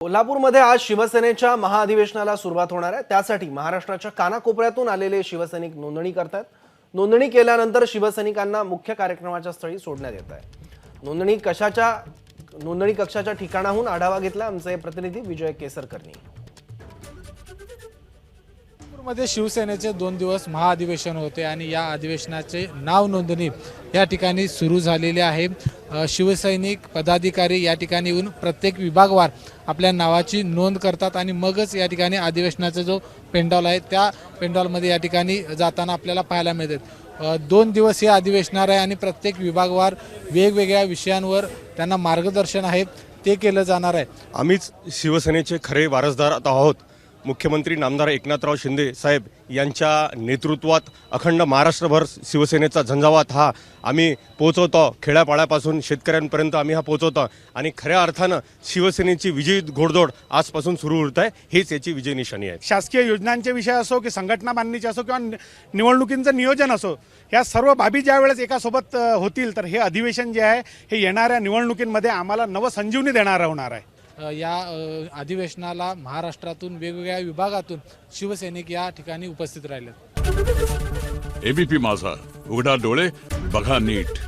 कोल्हापूरमध्ये आज शिवसेनेच्या महाअधिवेशनाला सुरुवात होणार आहे. त्यासाठी महाराष्ट्राच्या कानाकोपऱ्यातून आलेले शिवसैनिक नोंदणी करतात नोंदणी केल्यानंतर शिवसैनिकांना मुख्य कार्यक्रमाच्या स्थळी सोडण्यात येत आहे. नोंदणी कशाच्या नोंदणी कक्षाच्या ठिकाणाहून आढावा घेतला आमचे प्रतिनिधी विजय केसरकरनी. मध्ये शिवसेनेचे दोन दिवस महाअधिवेशन होते आणि या अधिवेशनाचे नाव नोंदणी या ठिकाणी सुरू झालेली आहे. शिवसैनिक पदाधिकारी या ठिकाणी येऊन प्रत्येक विभागवार आपल्या नावाची नोंद करतात आणि मगच या ठिकाणी अधिवेशनाचा जो पेंडॉल आहे त्या पेंडॉलमध्ये या ठिकाणी जाताना आपल्याला पाहायला मिळतात. दोन दिवस हे अधिवेशनार आहे आणि प्रत्येक विभागवार वेगवेगळ्या विषयांवर त्यांना मार्गदर्शन आहे ते केलं जाणार आहे. आम्हीच शिवसेनेचे खरे वारसदार आता आहोत. मुख्यमंत्री नामदार एकनाथराव शिंदे साहेब यांच्या नेतृत्वात अखंड महाराष्ट्रभर शिवसेनेचा झंझावात हा आम्ही पोहोचवतो. खेड्यापाड्यापासून शेतकऱ्यांपर्यंत आम्ही हा पोहोचवतो. आणि खऱ्या अर्थानं शिवसेनेची विजयी घोडदौड आजपासून सुरू होत आहे. हीच याची विजय निशाणी आहे. शासकीय योजनांचे विषय असो की संघटना बांधणीचे असो किंवा निवडणुकींचं नियोजन असो या सर्व बाबी ज्या वेळेस एकासोबत होतील तर हे अधिवेशन जे आहे हे येणाऱ्या निवडणुकींमध्ये आम्हाला नवसंजीवनी देणारं होणार आहे. या अधिवेशनाला महाराष्ट्रातून वेगवेगळ्या विभागातून शिवसैनिक या ठिकाणी उपस्थित राहिले एबीपी माझा उघडा डोळे बघा नीट.